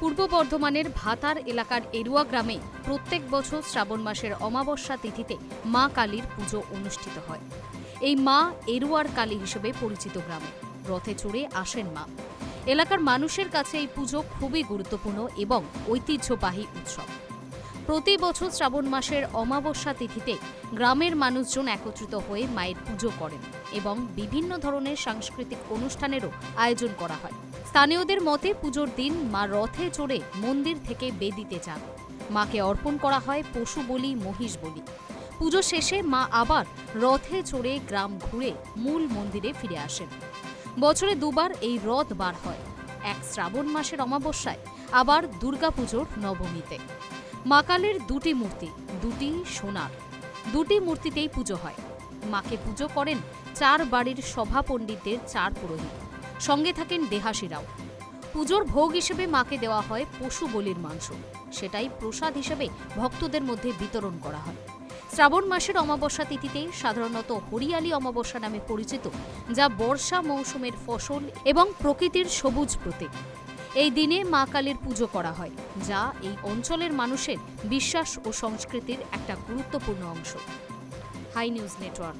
পূর্ব বর্ধমানের ভাতার এলাকার এরুয়া গ্রামে প্রত্যেক বছর শ্রাবণ মাসের অমাবস্যা তিথিতে মা কালীর পুজো অনুষ্ঠিত হয়। এই মা এরুয়ার কালী হিসেবে পরিচিত গ্রামে। রথে চড়ে আসেন মা। এলাকার মানুষের কাছে এই পুজো খুবই গুরুত্বপূর্ণ এবং ঐতিহ্যবাহী উৎসব। প্রতি বছর শ্রাবণ মাসের অমাবস্যা তিথিতে গ্রামের মানুষজন একত্রিত হয়ে মায়ের পুজো করেন এবং বিভিন্ন ধরনের সাংস্কৃতিক অনুষ্ঠানেরও আয়োজন করা হয়। স্থানীয়দের মতে পুজোর দিন মা রথে চড়ে মন্দির থেকে বেদিতে যান। মাকে অর্পণ করা হয় পশু বলি, মহিষ বলি। পুজো শেষে মা আবার রথে চড়ে গ্রাম ঘুরে মূল মন্দিরে ফিরে আসেন। বছরে দুবার এই রথ বার হয়। এক শ্রাবণ মাসের অমাবস্যায় আবার দুর্গাপুজোর নবমীতে। মা কালীর দুটি মূর্তি, দুটি সোনার। দুটি মূর্তিতেই পুজো হয়। মাকে পুজো করেন চার বাড়ির সভা পণ্ডিতদের চার পুরোহিত। সঙ্গে থাকেন দেহাসীরাও পুজোর ভোগ হিসেবে মাকে দেওয়া হয় পশু বলির মাংস। সেটাই প্রসাদ হিসেবে ভক্তদের মধ্যে বিতরণ করা হয়। শ্রাবণ মাসের অমাবস্যা তিথিতে সাধারণত হরিয়ালি অমাবস্যা নামে পরিচিত, যা বর্ষা মৌসুমের ফসল এবং প্রকৃতির সবুজ প্রতীক। এই দিনে মা কালীর পুজো করা হয়, যা এই অঞ্চলের মানুষের বিশ্বাস ও সংস্কৃতির একটা গুরুত্বপূর্ণ অংশ। Hi news network.